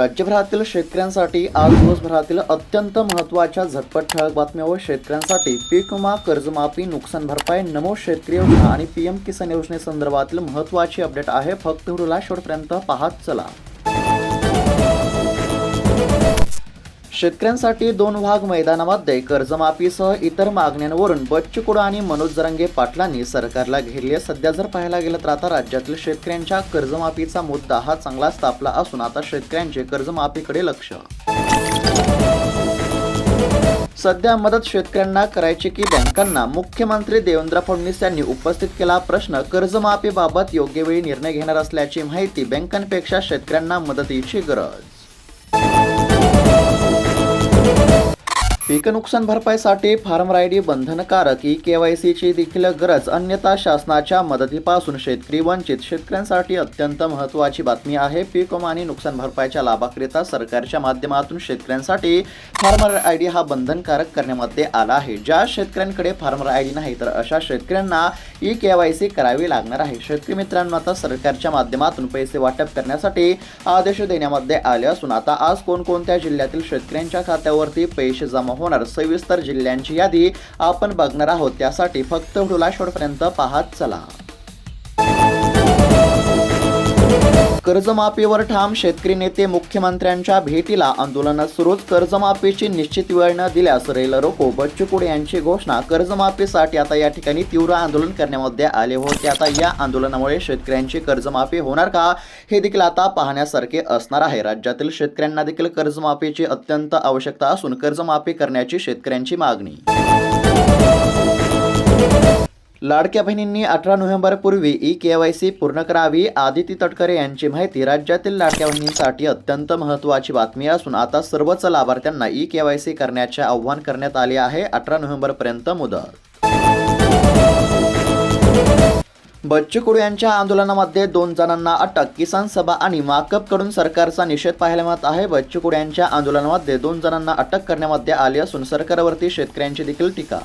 राज्यभरातील शेतकऱ्यांसाठी आज दिवसभरातील अत्यंत महत्त्वाच्या झटपट ठळक बातम्या व शेतकऱ्यांसाठी पीक विमा कर्जमाफी नुकसान भरपाई नमो शेतकरी योजना आणि पीएम किसान योजनेसंदर्भातील महत्त्वाची अपडेट आहे. फक्त व्हिडिओला शेवटपर्यंत पाहत चला. शेतकऱ्यांसाठी दोन भाग मैदानामध्ये कर्जमाफीसह इतर मागण्यांवरून बच्चू कडू आणि मनोज जरंगे पाटलांनी सरकारला घेरले सध्या जर पाहायला गेलं तर आता राज्यातील शेतकऱ्यांच्या कर्जमाफीचा मुद्दा हा चांगलाच तापला असून आता शेतकऱ्यांचे कर्जमाफीकडे लक्ष. सध्या मदत शेतकऱ्यांना करायची की बँकांना? मुख्यमंत्री देवेंद्र फडणवीस यांनी उपस्थित केला प्रश्न. कर्जमाफीबाबत योग्य वेळी निर्णय घेणार असल्याची माहिती बँकांपेक्षा शेतकऱ्यांना मदतीची गरज. पीक नुकसान भरपाईसाठी फार्म आय डी बंधनकारक ई केवायसीची देखील गरज. अन्यथा शासनाच्या मदतीपासून शेतकरी वंचित. शेतकऱ्यांसाठी अत्यंत महत्त्वाची बातमी आहे. पीक आणि नुकसान भरपाईच्या लाभाकरिता सरकारच्या माध्यमातून शेतकऱ्यांसाठी फार्मर आय डी हा बंधनकारक करण्यामध्ये आला आहे. ज्या शेतकऱ्यांकडे फार्मर आय डी नाही तर अशा शेतकऱ्यांना ई केवायसी करावी लागणार आहे. शेतकरी मित्रांनो आता सरकारच्या माध्यमातून पैसे वाटप करण्यासाठी आदेश देण्यामध्ये आले असून आता आज कोणकोणत्या जिल्ह्यातील शेतकऱ्यांच्या खात्यावरती पैसे जमा होणार. सविस्तर जिल्ह्यांची यादी आपण बघणार आहोत. त्यासाठी फक्त व्हिडिओला शेवटपर्यंत पाहत चला. कर्जमाफीवर ठाम शेतकरी नेते मुख्यमंत्र्यांच्या भेटीला आंदोलनात सुरूच. कर्जमाफीची निश्चित वेळ न दिल्यास रेल रोको. बच्चू यांची घोषणा. कर्जमाफीसाठी आता या ठिकाणी तीव्र आंदोलन करण्यामध्ये आले होते. आता या आंदोलनामुळे शेतकऱ्यांची कर्जमाफी होणार का? हे देखील आता पाहण्यासारखे असणार आहे. राज्यातील शेतकऱ्यांना देखील कर्जमाफीची अत्यंत आवश्यकता असून कर्जमाफी करण्याची शेतकऱ्यांची मागणी. लाडक्या बहिणींनी अठरा नोव्हेंबर पूर्वी ई सी पूर्ण करावी. आदिती तटकरे यांची माहिती राज्यातील लाडक्या बहिणींसाठी अत्यंत महत्त्वाची बातमी असून आता सर्वच लाभार्थ्यांना ई के वाय सी करण्याचे आव्हान करण्यात आले आहे. अठरा नोव्हेंबरपर्यंत मुदत. बच्चू कडू यांच्या आंदोलनामध्ये दोन जणांना अटक. किसान सभा आणि माकपकडून सरकारचा निषेध पाहायला मिळत आहे. बच्चू कडू यांच्या आंदोलनामध्ये दोन जणांना अटक करण्यामध्ये आली असून सरकारवरती शेतकऱ्यांची देखील टीका.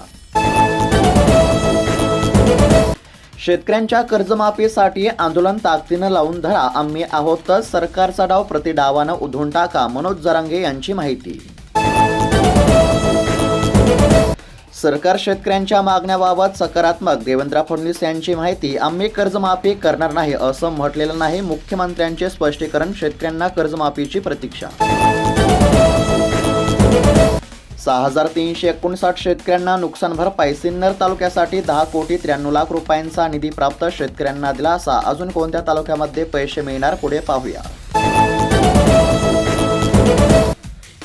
शेतकऱ्यांच्या कर्जमाफीसाठी आंदोलन ताकदीनं लावून धरा. आम्ही आहोत तर सरकारचा डाव प्रतिडावानं उधळून टाका मनोज जरांगे यांची माहिती. सरकार शेतकऱ्यांच्या मागण्याबाबत सकारात्मक देवेंद्र फडणवीस यांची माहिती. आम्ही कर्जमाफी करणार नाही असं म्हटलेलं नाही मुख्यमंत्र्यांचे स्पष्टीकरण शेतकऱ्यांना कर्जमाफीची प्रतीक्षा. सहा हजार तीनशे एकोणसाठ शेतकऱ्यांना नुकसान भरपाई सिन्नर तालुक्यासाठी दहा कोटी त्र्याण्णव लाख रुपयांचा निधी प्राप्त. शेतकऱ्यांना दिलासा. अजून कोणत्या तालुक्यामध्ये पैसे मिळणार पुढे पाहूया.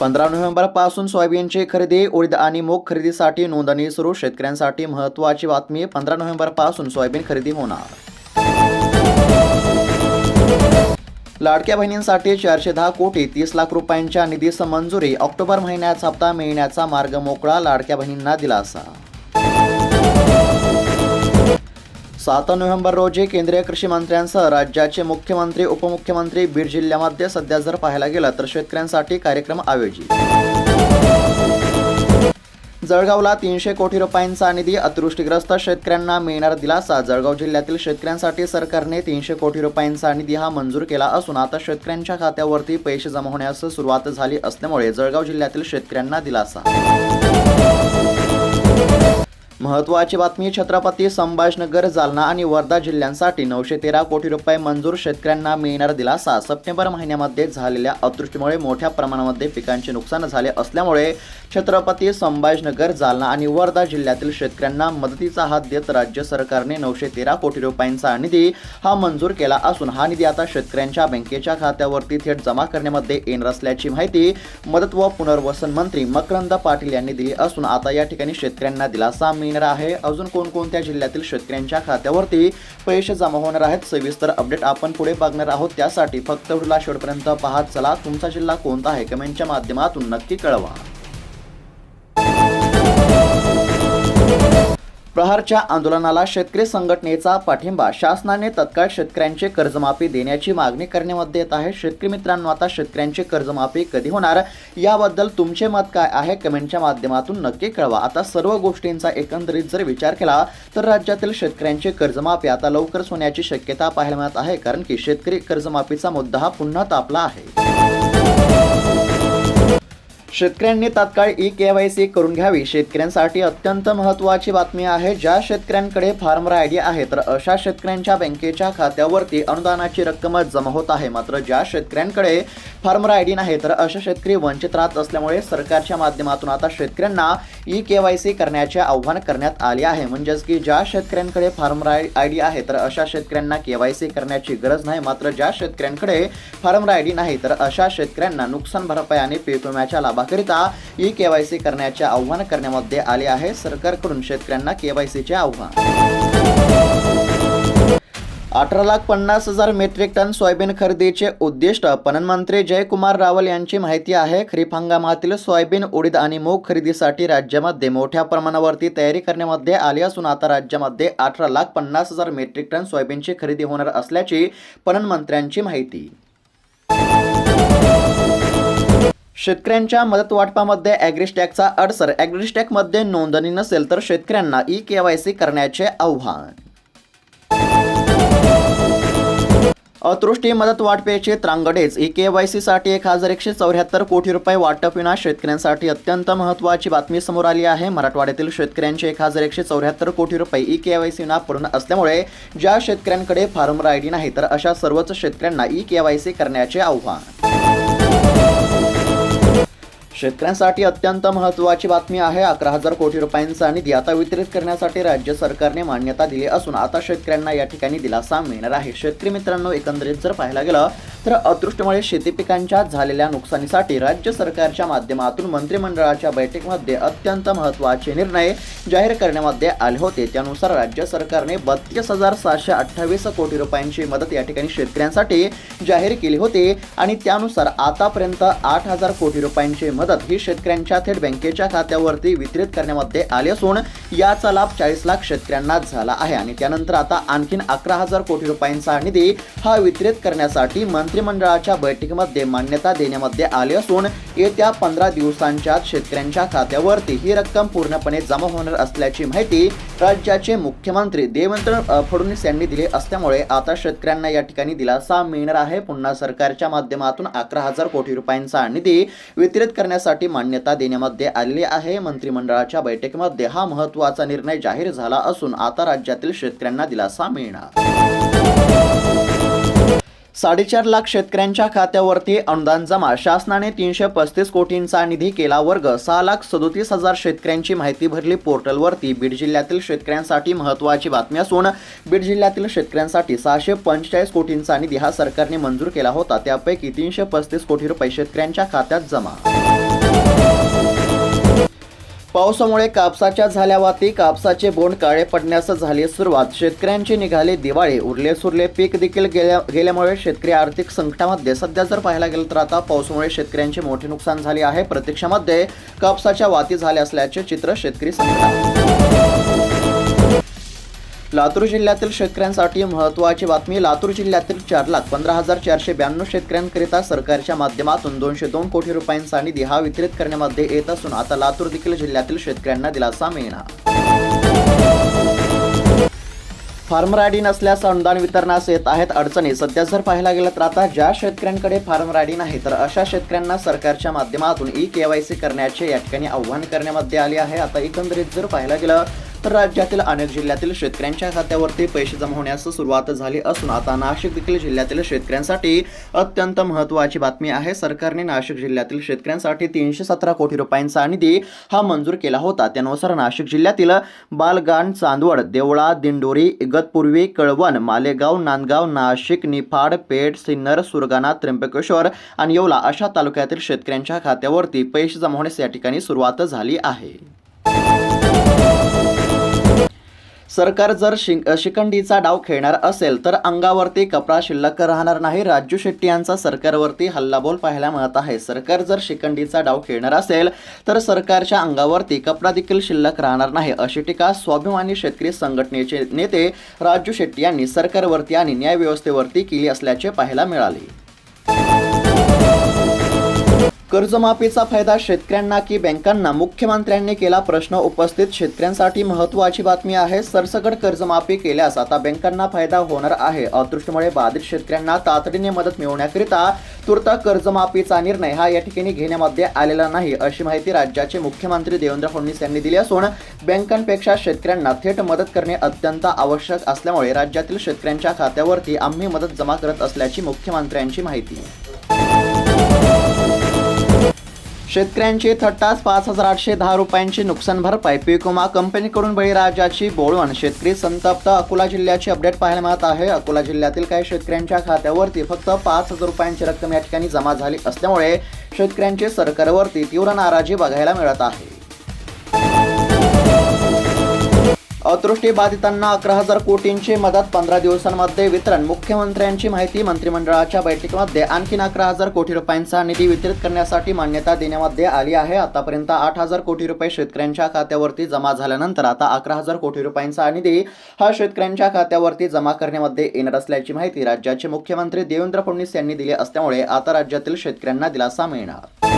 पंधरा नोव्हेंबरपासून सोयाबीनची खरेदी उडीद आणि मूग खरेदीसाठी नोंदणी सुरू. शेतकऱ्यांसाठी महत्त्वाची बातमी पंधरा नोव्हेंबरपासून सोयाबीन खरेदी होणार. लाडक्या बहिणींसाठी चारशे दहा कोटी तीस लाख रुपयांच्या निधीस मंजुरी ऑक्टोबर महिन्याचा हप्ता मिळण्याचा मार्ग मोकळा लाडक्या बहिणींना दिलासा. सात नोव्हेंबर रोजी केंद्रीय कृषी मंत्र्यांसह राज्याचे मुख्यमंत्री उपमुख्यमंत्री बीड जिल्ह्यामध्ये सध्या जर पाहायला गेलं तर शेतकऱ्यांसाठी कार्यक्रम आयोजित. जळगावला तीनशे कोटी रुपयांचा निधी अतिवृष्टीग्रस्त शेतकऱ्यांना मिळणार दिलासा. जळगाव जिल्ह्यातील शेतकऱ्यांसाठी सरकारने तीनशे कोटी रुपयांचा निधी हा मंजूर केला असून आता शेतकऱ्यांच्या खात्यावरती पैसे जमा होण्यास सुरुवात झाली असल्यामुळे जळगाव जिल्ह्यातील शेतकऱ्यांना दिलासा. महत्त्वाची बातमी छत्रपती संभाजनगर जालना आणि वर्धा जिल्ह्यांसाठी नऊशे तेरा कोटी रुपये मंजूर शेतकऱ्यांना मिळणार दिलासा. सप्टेंबर महिन्यामध्ये झालेल्या अतृष्टीमुळे मोठ्या प्रमाणामध्ये पिकांचे नुकसान झाले असल्यामुळे छत्रपती संभाजनगर जालना आणि वर्धा जिल्ह्यातील शेतकऱ्यांना मदतीचा हात देत राज्य सरकारने नऊशे तेरा कोटी रुपयांचा निधी हा मंजूर केला असून हा निधी आता शेतकऱ्यांच्या बँकेच्या खात्यावरती थेट जमा करण्यामध्ये येणार असल्याची माहिती मदत व पुनर्वसन मंत्री मकरंद पाटील यांनी दिली असून आता या ठिकाणी शेतकऱ्यांना दिलासा मिळणार आहे. अजून कोणकोणत्या जिल्ह्यातील शेतकऱ्यांच्या खात्यावरती पैसे जमा होणार आहेत सविस्तर अपडेट आपण पुढे बघणार आहोत. त्यासाठी फक्त व्हिडिओला शेवटपर्यंत पाहत चला तुमचा जिल्हा कोणता आहे? कमेंटच्या माध्यमातून नक्की कळवा. प्रहारच्या आंदोलनाला शेतकरी संघटनेचा पाठिंबा. शासनाने तत्काळ शेतकऱ्यांचे कर्जमाफी देण्याची मागणी करण्यामध्ये येत आहे. शेतकरी मित्रांनो आता शेतकऱ्यांची कर्जमाफी कधी होणार? याबद्दल तुमचे मत काय आहे? कमेंटच्या माध्यमातून नक्की कळवा. आता सर्व गोष्टींचा एकंदरीत जर विचार केला तर राज्यातील शेतकऱ्यांची कर्जमाफी आता लवकरच होण्याची शक्यता पाहायला मिळत आहे. कारण की शेतकरी कर्जमाफीचा मुद्दा हा पुन्हा तापला आहे. शेतकऱ्यांनी तात्काळ ई के वाय सी करून घ्यावी. शेतकऱ्यांसाठी अत्यंत महत्त्वाची बातमी आहे ज्या शेतकऱ्यांकडे फार्मर आय डी आहे तर अशा शेतकऱ्यांच्या बँकेच्या खात्यावरती अनुदानाची रक्कम जमा होत आहे. मात्र ज्या शेतकऱ्यांकडे फार्मर आय डी नाही तर अशा शेतकरी वंचित राहत असल्यामुळे सरकारच्या माध्यमातून आता शेतकऱ्यांना ई के वाय सी करण्याचे आव्हान करण्यात आले आहे. म्हणजेच की ज्या शेतकऱ्यांकडे फार्मर आय डी आहे तर अशा शेतकऱ्यांना के वाय सी करण्याची गरज नाही. मात्र ज्या शेतकऱ्यांकडे फार्मर आय डी नाही तर अशा शेतकऱ्यांना नुकसान भरपाई आणि पीक विम्याच्या लाभाकरिता ई के वाय सी करण्याचे आव्हान करण्यामध्ये आले आहे. सरकारकडून शेतकऱ्यांना के वाय सीचे आव्हान. अठरा लाख पन्नास हजार मेट्रिक टन सोयाबीन खरेदीचे उद्दिष्ट. पणनमंत्री जयकुमार रावल यांची माहिती आहे. खरीप हंगामातील सोयाबीन उडीद आणि मूग खरेदीसाठी राज्यामध्ये मोठ्या प्रमाणावरती तयारी करण्यामध्ये आली असून आता राज्यामध्ये अठरा लाख पन्नास हजार मेट्रिक टन सोयाबीनची खरेदी होणार असल्याची पणन मंत्र्यांची माहिती. शेतकऱ्यांच्या मदत वाटपामध्ये ॲग्रिस्टॅकचा अडसर. ॲग्रिस्टॅकमध्ये नोंदणी नसेल तर शेतकऱ्यांना ई के वाय सी करण्याचे आव्हान. अतृष्टी मदत वाटपेचे त्रांगडेच. ई के वाय सीसाठी एक हजार एकशे चौऱ्याहत्तर कोटी रुपये वाटप विना शेतकऱ्यांसाठी अत्यंत महत्त्वाची बातमी समोर आली आहे. मराठवाड्यातील शेतकऱ्यांचे एक हजार एकशे चौऱ्याहत्तर कोटी रुपये ई के वाय सी ना पूर्ण असल्यामुळे ज्या शेतकऱ्यांकडे फार्मर आय डी नाही तर अशा सर्वच शेतकऱ्यांना ई के वाय सी करण्याचे आव्हान. शेतकऱ्यांसाठी अत्यंत महत्त्वाची बातमी आहे. अकरा हजार कोटी रुपयांचा निधी आता वितरित करण्यासाठी राज्य सरकारने मान्यता दिली असून आता शेतकऱ्यांना या ठिकाणी दिलासा मिळणार आहे. शेतकरी मित्रांनो एकंदरीत जर पाहायला गेलं तर अदृष्टमुळे शेती पिकांच्या झालेल्या नुकसानीसाठी राज्य सरकारच्या माध्यमातून मंत्रिमंडळाच्या बैठकीमध्ये अत्यंत महत्त्वाचे निर्णय जाहीर करण्यामध्ये आले होते. त्यानुसार राज्य सरकारने बत्तीस हजार सातशे अठ्ठावीस कोटी रुपयांची मदत या ठिकाणी शेतकऱ्यांसाठी जाहीर केली होती आणि त्यानुसार आतापर्यंत आठ हजार कोटी रुपयांची मदत ही शेतकऱ्यांच्या थेट बँकेच्या खात्यावरती वितरित करण्यामध्ये आली असून याचा लाभ चाळीस लाख शेतकऱ्यांना झाला आहे. आणि त्यानंतर आता आणखीन अकरा हजार कोटी रुपयांचा निधी हा वितरित करण्यासाठी मंत्रिमंडळाच्या बैठकीमध्ये मान्यता देण्यामध्ये आली असून येत्या पंधरा दिवसांच्या शेतकऱ्यांच्या खात्यावरती ही रक्कम पूर्णपणे जमा होणार असल्याची माहिती राज्याचे मुख्यमंत्री देवेंद्र फडणवीस यांनी दिली असल्यामुळे आता शेतकऱ्यांना या ठिकाणी दिलासा मिळणार आहे. पुन्हा सरकारच्या माध्यमातून अकरा हजार कोटी रुपयांचा निधी वितरित करण्यासाठी मान्यता देण्यामध्ये आलेली आहे. मंत्रिमंडळाच्या बैठकीमध्ये हा महत्त्वाचा निर्णय जाहीर झाला असून आता राज्यातील शेतकऱ्यांना दिलासा मिळणार. साडेचार लाख शेतकऱ्यांच्या खात्यावरती अनुदान जमा. शासनाने तीनशे पस्तीस कोटींचा निधी केला वर्ग. सहा लाख सदोतीस हजार शेतकऱ्यांची माहिती भरली पोर्टलवरती. बीड जिल्ह्यातील शेतकऱ्यांसाठी महत्त्वाची बातमी असून बीड जिल्ह्यातील शेतकऱ्यांसाठी सहाशे पंचेचाळीस कोटींचा निधी हा सरकारने मंजूर केला होता. त्यापैकी तीनशे पस्तीस कोटी रुपये शेतकऱ्यांच्या खात्यात जमा. पावसामुळे कापसाच्या झाल्यावाती कापसाचे बोंड काळे पडण्यास झाली सुरुवात. शेतकऱ्यांची निघाली दिवाळी. उरले सुरले पीक देखील गेल्या गेल्यामुळे शेतकरी आर्थिक संकटामध्ये. सध्या जर पाहायला गेलं तर आता पावसामुळे शेतकऱ्यांचे मोठे नुकसान झाले आहे. प्रत्यक्षामध्ये कापसाच्या वाती झाल्या असल्याचे चित्र शेतकरी सांगतात लातूर जिल्ह्यातील शेतकऱ्यांसाठी महत्त्वाची बातमी लातूर जिल्ह्यातील चार लाख पंधरा हजार चारशे ब्याण्णव शेतकऱ्यांकरिता सरकारच्या माध्यमातून दोनशे दोन कोटी रुपयांचा निधी हा वितरित करण्यामध्ये येत असून आता लातूर देखील जिल्ह्यातील शेतकऱ्यांना दिलासा मिळणार. फार्मर आयडी नसल्यास अनुदान वितरणास येत आहेत अडचणी. सध्या जर पाहायला गेलं तर आता ज्या शेतकऱ्यांकडे फार्मर आयडी नाही तर अशा शेतकऱ्यांना सरकारच्या माध्यमातून ई के वाय सी करण्याचे या ठिकाणी आव्हान करण्यामध्ये आले आहे. आता एकंदरीत जर पाहायला गेलं तर राज्यातील अनेक जिल्ह्यातील शेतकऱ्यांच्या खात्यावरती पैसे जमा होण्यास सुरुवात झाली असून आता नाशिक देखील जिल्ह्यातील शेतकऱ्यांसाठी अत्यंत महत्त्वाची बातमी आहे. सरकारने नाशिक जिल्ह्यातील शेतकऱ्यांसाठी तीनशे सतरा कोटी रुपयांचा निधी हा मंजूर केला होता. त्यानुसार नाशिक जिल्ह्यातील बालगाण चांदवड देवळा दिंडोरी इगतपूर्वी कळवण मालेगाव नांदगाव नाशिक निफाड पेठ सिन्नर सुरगाणा त्र्यंबकेश्वर आणि येवला अशा तालुक्यातील शेतकऱ्यांच्या खात्यावरती पैसे जमा होण्यास या ठिकाणी सुरुवात झाली आहे. सरकार जर शिंग शिखंडीचा डाव खेळणार असेल तर अंगावरती कपडा शिल्लक राहणार नाही. राजू शेट्टी यांचा सरकारवरती हल्लाबोल पाहायला मिळत आहे. सरकार जर शिकंडीचा डाव खेळणार असेल तर सरकारच्या अंगावरती कपडा देखील शिल्लक राहणार नाही अशी टीका स्वाभिमानी शेतकरी संघटनेचे नेते राजू शेट्टी यांनी सरकारवरती आणि न्यायव्यवस्थेवरती केली असल्याचे पाहायला मिळाले. कर्जमाफीचा फायदा शेतकऱ्यांना की बँकांना? मुख्यमंत्र्यांनी केला प्रश्न उपस्थित. शेतकऱ्यांसाठी महत्त्वाची बातमी आहे सरसकट कर्जमाफी केल्यास आता बँकांना फायदा होणार आहे. अदृष्टमुळे बाधित शेतकऱ्यांना तातडीने मदत मिळवण्याकरिता तूर्त कर्जमाफीचा निर्णय हा या ठिकाणी घेण्यामध्ये आलेला नाही अशी माहिती राज्याचे मुख्यमंत्री देवेंद्र फडणवीस यांनी दिली असून बँकांपेक्षा शेतकऱ्यांना थेट मदत करणे अत्यंत आवश्यक असल्यामुळे राज्यातील शेतकऱ्यांच्या खात्यावरती आम्ही मदत जमा करत असल्याची मुख्यमंत्र्यांची माहिती. शेतकऱ्यांची थट्टाच पाच हजार आठशे दहा रुपयांची नुकसान भरपाई. पीक विमा कंपनीकडून बळीराजाची बोळवण शेतकरी संतप्त अकोला जिल्ह्याची अपडेट पाहायला मिळत आहे. अकोला जिल्ह्यातील काही शेतकऱ्यांच्या खात्यावरती फक्त पाच हजार रुपयांची रक्कम या ठिकाणी जमा झाली असल्यामुळे शेतकऱ्यांची सरकारवरती तीव्र नाराजी बघायला मिळत आहे. अतृष्टी बाधितांना अकरा हजार कोटींची मदत. पंधरा दिवसांमध्ये वितरण. मुख्यमंत्र्यांची माहिती मंत्रिमंडळाच्या बैठकीमध्ये. आणखीन अकरा हजार कोटी रुपयांचा निधी वितरित करण्यासाठी मान्यता देण्यामध्ये आली आहे. आतापर्यंत आठ हजार कोटी रुपये शेतकऱ्यांच्या खात्यावरती जमा झाल्यानंतर आता अकरा हजार कोटी रुपयांचा निधी हा शेतकऱ्यांच्या खात्यावरती जमा करण्यामध्ये येणार असल्याची माहिती राज्याचे मुख्यमंत्री देवेंद्र फडणवीस यांनी दिली असल्यामुळे आता राज्यातील शेतकऱ्यांना दिलासा मिळणार.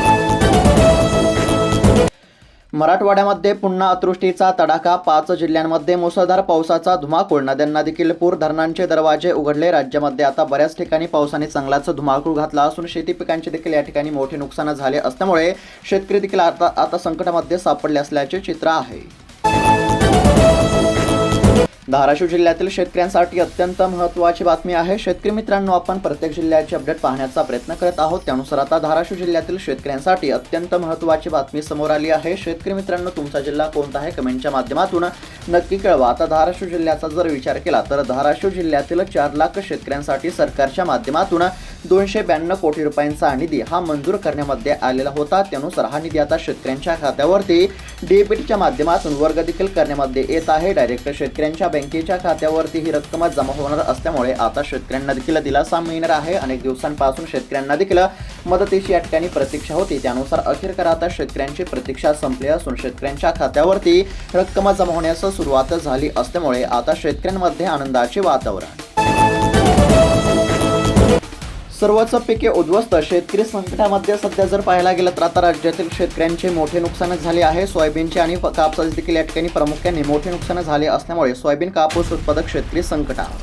मराठवाड्यामध्ये पुन्हा अतृष्टीचा तडाखा पाच जिल्ह्यांमध्ये मुसळधार पावसाचा धुमाकूळ. नद्यांना देखील पूर धरणांचे दरवाजे उघडले. राज्यामध्ये आता बऱ्याच ठिकाणी पावसाने चांगलाच धुमाकूळ घातला असून शेती पिकांचे देखील या ठिकाणी मोठे नुकसान झाले असल्यामुळे शेतकरी देखील आता आता संकटामध्ये सापडले असल्याचे चित्र आहे. धाराशिव जिल्ह्यातील शेतकऱ्यांसाठी अत्यंत महत्त्वाची बातमी आहे. शेतकरी मित्रांनो आपण प्रत्येक जिल्ह्याचे अपडेट पाहण्याचा प्रयत्न करत आहोत. त्यानुसार आता धाराशिव जिल्ह्यातील शेतकऱ्यांसाठी अत्यंत महत्त्वाची बातमी समोर आली आहे. शेतकरी मित्रांनो तुमचा जिल्हा कोणता आहे? कमेंटच्या माध्यमातून नक्की कळवा. आता धाराशिव जिल्ह्याचा जर विचार केला तर धाराशिव जिल्ह्यातील चार लाख शेतकऱ्यांसाठी सरकारच्या माध्यमातून दोनशे ब्याण्णव कोटी रुपयांचा निधी हा मंजूर करण्यामध्ये आलेला होता. त्यानुसार हा निधी आता शेतकऱ्यांच्या खात्यावरती डीबीटीच्या माध्यमातून वर्ग देखील करण्यामध्ये येत आहे. डायरेक्ट शेतकऱ्यांच्या बँकेच्या खात्यावरती ही रक्कम जमा होणार असल्यामुळे आता शेतकऱ्यांना देखील दिलासा मिळणार आहे. अनेक दिवसांपासून शेतकऱ्यांना देखील मदतीची या ठिकाणी प्रतीक्षा होती. त्यानुसार अखेरकर आता शेतकऱ्यांची प्रतीक्षा संपली असून शेतकऱ्यांच्या खात्यावरती रक्कम जमा होण्यास सुरुवात झाली असल्यामुळे आता शेतकऱ्यांमध्ये आनंदाचे वातावरण. सर्वच पिके उद्ध्वस्त. शेतकरी संकटामध्ये सध्या जर पाहायला गेलं तर आता राज्यातील शेतकऱ्यांचे मोठे नुकसान झाले आहे. सोयाबीनचे आणि कापसाचे देखील या ठिकाणी प्रामुख्याने मोठे नुकसान झाले असल्यामुळे सोयाबीन कापूस उत्पादक शेतकरी संकटात.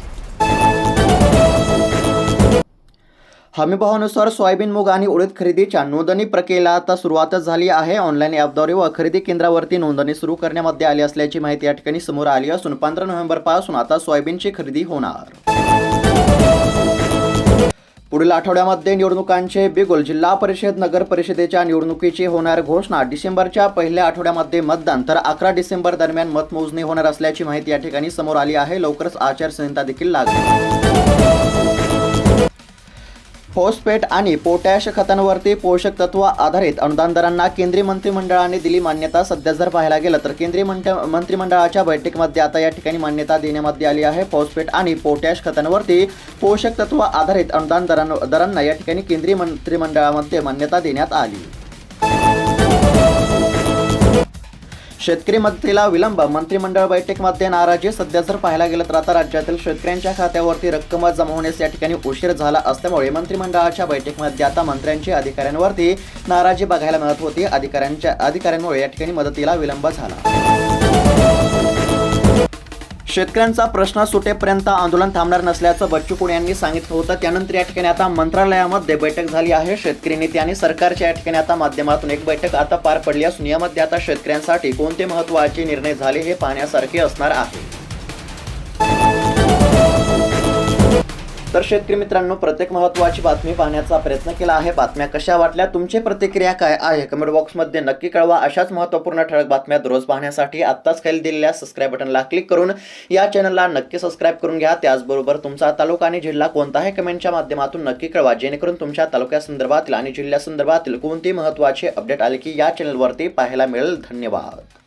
हमीभावानुसार सोयाबीन मूग आणि उडीद खरेदीच्या नोंदणी प्रक्रियेला आता सुरुवात झाली आहे. ऑनलाईन ॲपद्वारे व खरेदी केंद्रावरती नोंदणी सुरू करण्यामध्ये आली असल्याची माहिती या ठिकाणी समोर आली असून पंधरा नोव्हेंबरपासून आता सोयाबीनची खरेदी होणार. पुढील आठवड्यामध्ये निवडणुकांचे बिगुल जिल्हा परिषद नगर परिषदेच्या निवडणुकीची होणार घोषणा. डिसेंबरच्या पहिल्या आठवड्यामध्ये मतदान तर अकरा डिसेंबर दरम्यान मतमोजणी होणार असल्याची माहिती या ठिकाणी समोर आली आहे. लवकरच आचारसंहिता देखील लागली फॉस्फेट आणि पोटॅश खतांवरती पोषक तत्व आधारित अनुदान दरांना केंद्रीय मंत्रिमंडळाने दिली मान्यता. सध्या जर पाहायला गेलं तर केंद्रीय मंत्रिमंडळाच्या बैठकीमध्ये आता या ठिकाणी मान्यता देण्यामध्ये आली आहे. फॉस्फेट आणि पोटॅश खतांवरती पोषक तत्व आधारित अनुदान दरां दरांना या ठिकाणी केंद्रीय मंत्रिमंडळामध्ये मान्यता देण्यात आली. शेतकरी मदतीला विलंब. मंत्रिमंडळ बैठकीमध्ये नाराजी. सध्या जर पाहायला गेलं तर आता राज्यातील शेतकऱ्यांच्या खात्यावरती रक्कम जमा होण्यास या ठिकाणी उशीर झाला असल्यामुळे मंत्रिमंडळाच्या बैठकीमध्ये आता मंत्र्यांची अधिकाऱ्यांवरती नाराजी बघायला मिळत होती. अधिकाऱ्यांच्या अधिकाऱ्यांमुळे या ठिकाणी मदतीला विलंब झाला. शेतकऱ्यांचा प्रश्न सुटेपर्यंत आंदोलन थांबणार नसल्याचं बच्चू कुणे यांनी सांगितलं होतं. त्यानंतर या ठिकाणी आता मंत्रालयामध्ये बैठक झाली आहे. शेतकरी नेते आणि सरकारच्या या ठिकाणी आता माध्यमातून एक बैठक आता पार पडली असून यामध्ये आता शेतकऱ्यांसाठी कोणते महत्त्वाचे निर्णय झाले हे पाहण्यासारखे असणार आहे. तर शेतकरी मित्रांनो प्रत्येक महत्त्वाची बातमी पाहण्याचा प्रयत्न केला आहे. बातम्या कशा वाटल्या तुमची प्रतिक्रिया काय आहे? कमेंट बॉक्समध्ये नक्की कळवा. अशाच महत्त्वपूर्ण ठळक बातम्या दररोज पाहण्यासाठी आत्ताच खाली दिलेल्या सबस्क्राईब बटनला क्लिक करून या चॅनलला नक्की सबस्क्राईब करून घ्या. त्याचबरोबर तुमचा तालुका आणि जिल्हा कोणता आहे कमेंटच्या माध्यमातून नक्की कळवा. जेणेकरून तुमच्या तालुक्यासंदर्भातील आणि जिल्ह्यासंदर्भातील कोणती महत्त्वाची अपडेट आले की या चॅनलवरती पाहायला मिळेल. धन्यवाद.